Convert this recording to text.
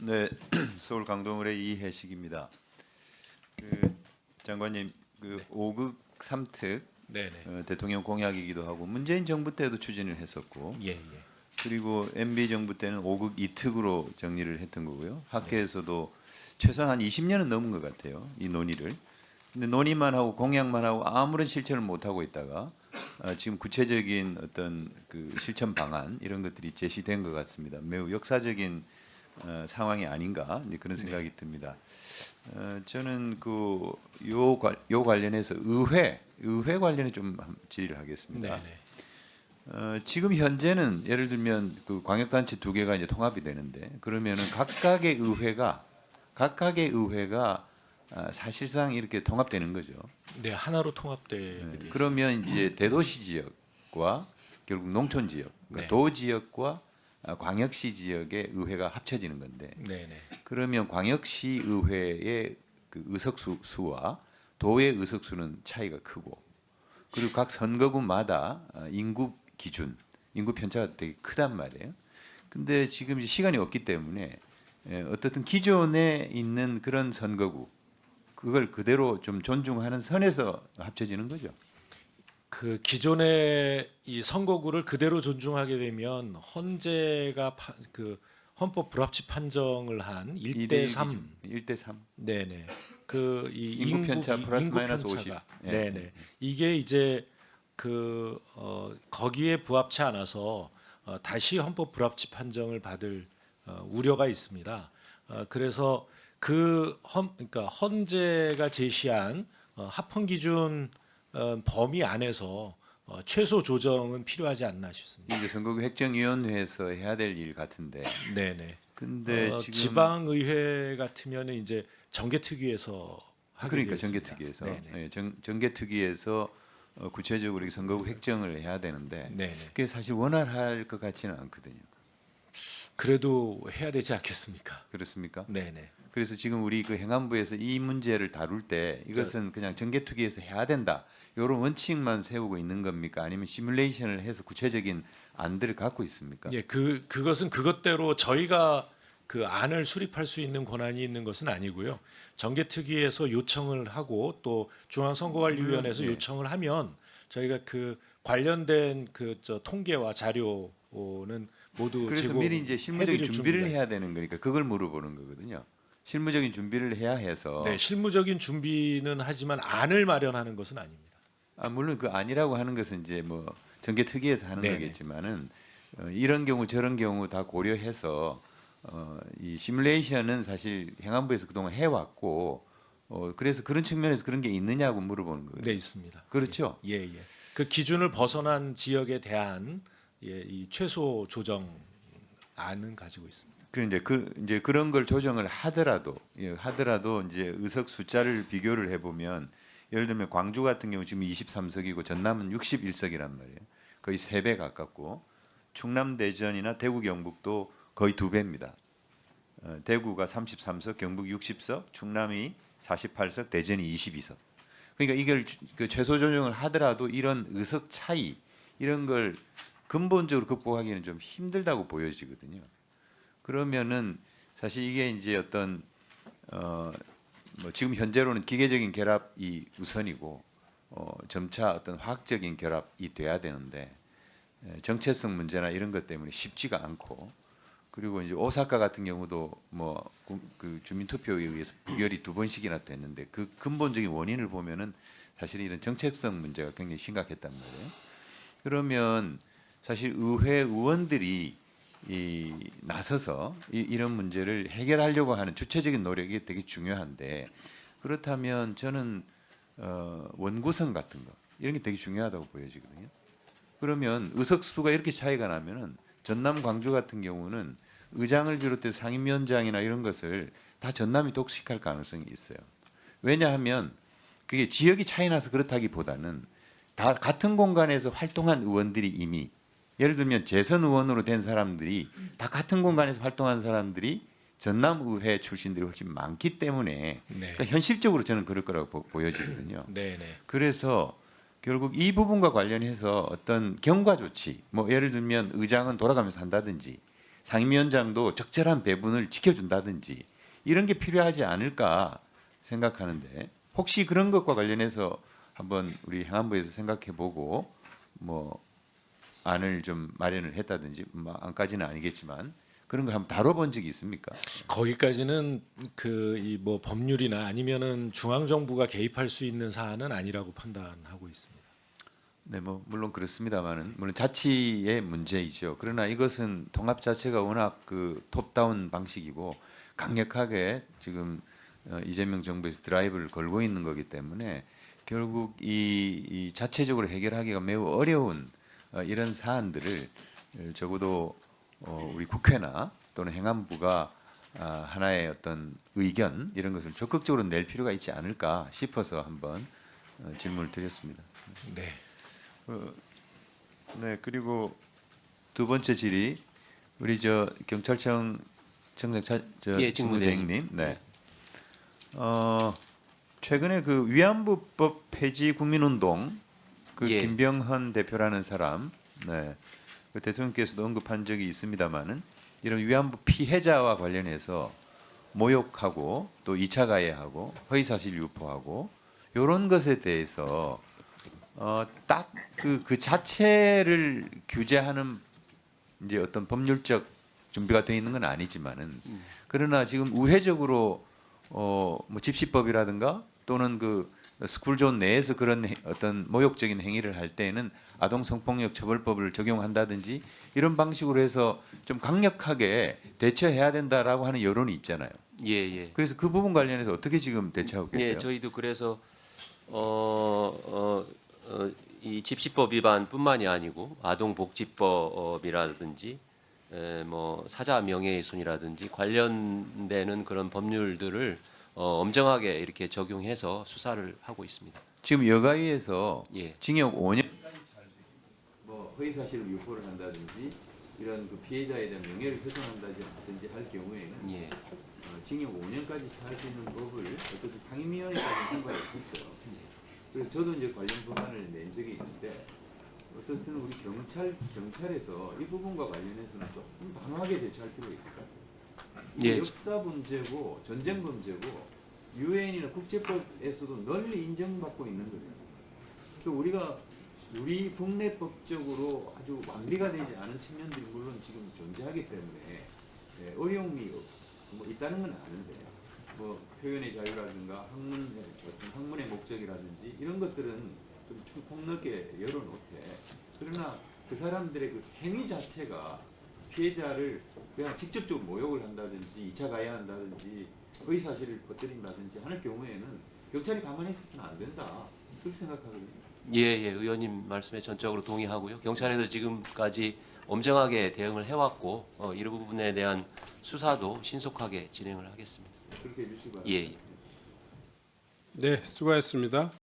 네, 서울 강동을의 이해식입니다. 그 장관님 그 5극 3특 네네. 어, 대통령 공약이기도 하고 문재인 정부 때도 추진을 했었고 예 예. 그리고 MB 정부 때는 5극 2특으로 정리를 했던 거고요. 학계에서도 최소한 한 20년은 넘은 것 같아요. 이 논의를. 근데 논의만 하고 공약만 하고 아무런 실천을 못 하고 있다가 어, 지금 구체적인 어떤 그 실천 방안 이런 것들이 제시된 것 같습니다. 매우 역사적인 어, 상황이 아닌가 그런 생각이 듭니다. 어, 저는 그요 요 관련해서 의회 의회 관련해 좀 질의를 하겠습니다. 네 네. 어, 지금 현재는 예를 들면 그 광역단체 두 개가 이제 통합이 되는데 그러면은 각각의 의회가 각각의 의회가 아, 사실상 이렇게 통합되는 거죠. 네 하나로 통합되게 네. 그러면 이제 대도시 지역과 결국 농촌 지역, 그러니까 네. 도 지역과 아, 광역시 지역의 의회가 합쳐지는 건데 네네. 그러면 광역시 의회의 그 의석수 수와 도의 의석 수는 차이가 크고 그리고 각 선거구마다 아, 인구 기준, 인구 편차가 되게 크단 말이에요. 근데 지금 시간이 없기 때문에 예, 어떻든 기존에 있는 그런 선거구 그걸 그대로 좀 존중하는 선에서 합쳐지는 거죠. 그 기존의 이 선거구를 그대로 존중하게 되면 헌재가 파, 그 헌법 불합치 판정을 한 1대 3 1대 3. 네 네. 그 이 인구 편차 플러스 마이너스 50. 예. 네네. 이게 이제 그 어, 거기에 부합치 않아서 어, 다시 헌법 불합치 판정을 받을 어, 우려가 있습니다. 어, 그래서 그 헌, 그러니까 헌재가 제시한 어, 합헌 기준 어, 범위 안에서 어, 최소 조정은 필요하지 않나 싶습니다. 이제 선거구 획정위원회에서 해야 될 일 같은데. 네네. 근데 어, 지금 지방의회 같으면은 이제 정개특위에서 하게 그러니까 되어 있습니다. 정개특위에서 네네. 예, 정, 정개특위에서 어, 구체적으로 이 선거구 획정을 해야 되는데 네네. 그게 사실 원활할 것 같지는 않거든요. 그래도 해야 되지 않겠습니까? 그렇습니까? 네네. 그래서 지금 우리 그 행안부에서 이 문제를 다룰 때 이것은 그냥 정개특위에서 해야 된다. 이런 원칙만 세우고 있는 겁니까? 아니면 시뮬레이션을 해서 구체적인 안들을 갖고 있습니까? 예, 그 그것은 그것대로 저희가 그 안을 수립할 수 있는 권한이 있는 것은 아니고요. 정개특위에서 요청을 하고 또 중앙선거관리위원회에서 물론, 예. 요청을 하면 저희가 그 관련된 그 저 통계와 자료는 모두 그래서 제공 미리 이제 실무적인 해드릴 준비를 준비가 해야 되는 거니까 그걸 물어보는 거거든요. 실무적인 준비를 해야 해서 네, 실무적인 준비는 하지만 안을 마련하는 것은 아닙니다. 아, 물론 그 아니라고 하는 것은 이제 뭐 정개특위에서 하는 네네. 거겠지만은 어, 이런 경우 저런 경우 다 고려해서 어, 이 시뮬레이션은 사실 행안부에서 그동안 해왔고 어, 그래서 그런 측면에서 그런 게 있느냐고 물어보는 거예요. 네, 있습니다. 그렇죠. 예, 예. 그 기준을 벗어난 지역에 대한 예, 이 최소 조정 안은 가지고 있습니다. 그 이제 그 이제 그런 걸 조정을 하더라도 예, 하더라도 이제 의석 숫자를 비교를 해보면 예를 들면 광주 같은 경우 지금 23석이고 전남은 61석이란 말이에요. 거의 세배 가깝고 충남 대전이나 대구 경북도 거의 두 배입니다. 어, 대구가 33석, 경북 60석, 충남이 48석, 대전이 22석. 그러니까 이걸 주- 그 최소 조정을 하더라도 이런 의석 차이 이런 걸 근본적으로 극복하기는 좀 힘들다고 보여지거든요. 그러면은 사실 이게 이제 어떤 어 뭐 지금 현재로는 기계적인 결합이 우선이고 어 점차 어떤 화학적인 결합이 돼야 되는데 에, 정체성 문제나 이런 것 때문에 쉽지가 않고 그리고 이제 오사카 같은 경우도 뭐 그 주민투표에 의해서 부결이 두 번씩이나 됐는데 그 근본적인 원인을 보면은 사실 이런 정체성 문제가 굉장히 심각했단 말이에요. 그러면 사실 의회 의원들이 이 나서서 이, 이런 문제를 해결하려고 하는 주체적인 노력이 되게 중요한데 그렇다면 저는 어, 원구성 같은 거 이런 게 되게 중요하다고 보여지거든요. 그러면 의석수가 이렇게 차이가 나면은 전남 광주 같은 경우는 의장을 비롯해서 상임위원장이나 이런 것을 다 전남이 독식할 가능성이 있어요. 왜냐하면 그게 지역이 차이 나서 그렇다기보다는 다 같은 공간에서 활동한 의원들이 이미 예를 들면 재선 의원으로 된 사람들이 다 같은 공간에서 활동한 사람들이 전남 의회 출신들이 훨씬 많기 때문에 네. 그러니까 현실적으로 저는 그럴 거라고 보- 보여지거든요. 네, 네. 그래서 결국 이 부분과 관련해서 어떤 경과 조치, 뭐 예를 들면 의장은 돌아가면서 한다든지 상임위원장도 적절한 배분을 지켜준다든지 이런 게 필요하지 않을까 생각하는데 혹시 그런 것과 관련해서 한번 우리 행안부에서 생각해보고 뭐 안을 좀 마련을 했다든지 뭐 안까지는 아니겠지만 그런 걸 한번 다뤄본 적이 있습니까? 거기까지는 그 이 뭐 법률이나 아니면은 중앙 정부가 개입할 수 있는 사안은 아니라고 판단하고 있습니다. 네, 뭐 물론 그렇습니다만은 물론 자치의 문제이죠. 그러나 이것은 통합 자체가 워낙 그 톱다운 방식이고 강력하게 지금 어, 이재명 정부에서 드라이브를 걸고 있는 거기 때문에 결국 이, 이 자체적으로 해결하기가 매우 어려운 어, 이런 사안들을 어, 적어도 어, 우리 국회나 또는 행안부가 아, 하나의 어떤 의견 이런 것을 적극적으로 낼 필요가 있지 않을까 싶어서 한번 어, 질문을 드렸습니다. 네. 어, 네 그리고 두 번째 질의 우리 저 경찰청 청장 차, 저 예, 직무대행님. 직무대행님 네. 어 최근에 그 위안부법 폐지 국민운동 그 예. 김병헌 대표라는 사람 네. 그 대통령께서도 언급한 적이 있습니다만은 이런 위안부 피해자와 관련해서 모욕하고 또 2차 가해하고 허위사실 유포하고 이런 것에 대해서 어, 딱그 그 자체를 규제하는 이제 어떤 법률적 준비가 되어 있는 건 아니지만은 그러나 지금 우회적으로 어 뭐 집시법이라든가 또는 그 스쿨존 내에서 그런 해- 어떤 모욕적인 행위를 할 때에는 아동 성폭력 처벌법을 적용한다든지 이런 방식으로 해서 좀 강력하게 대처해야 된다라고 하는 여론이 있잖아요. 예, 예. 그래서 그 부분 관련해서 어떻게 지금 대처하고 계세요? 예, 저희도 그래서 어, 어, 어, 이 집시법 위반뿐만이 아니고 아동복지법이라든지 에, 뭐 사자 명예훼손이라든지 관련되는 그런 법률들을 어, 엄정하게 이렇게 적용해서 수사를 하고 있습니다. 지금 여가위에서 예, 징역 5년 뭐 허위 사실을 유포를 한다든지 이런 그 피해자에 대한 명예를 훼손한다든지 할 경우에는 예, 어, 징역 5년까지 할수 있는 법을 어떻게 상임위원회까지 통과를 했어요. 그래서 저도 이제 관련 법안을 낸 적이 있는데 어떻든 우리 경찰 경찰에서 이 부분과 관련해서는 조금 단호하게 대처할 필요가 있을 것 같아요. 예. 역사 문제고 전쟁 문제고 유엔이나 국제법에서도 널리 인정받고 있는 거죠. 또 우리가 우리 국내 법적으로 아주 완비가 되지 않은 측면들이 물론 지금 존재하기 때문에 예, 어려움이 뭐 있다는 건 아는데 뭐 표현의 자유라든가 학문의 어떤 학문의 목적이라든지 이런 것들은 좀 폭넓게 열어놓되 그러나 그 사람들의 그 행위 자체가 피해자를 그냥 직접적으로 모욕을 한다든지 2차 가해한다든지 의사실을 퍼뜨린다든지 하는 경우에는 경찰이 가만히 있어서는 안 된다 그렇게 생각하거든요. 예, 예. 의원님 말씀에 전적으로 동의하고요. 경찰에서 지금까지 엄정하게 대응을 해왔고 어, 이 부분에 대한 수사도 신속하게 진행을 하겠습니다. 그렇게 해주시기 바랍니다. 예, 예. 네, 수고하셨습니다.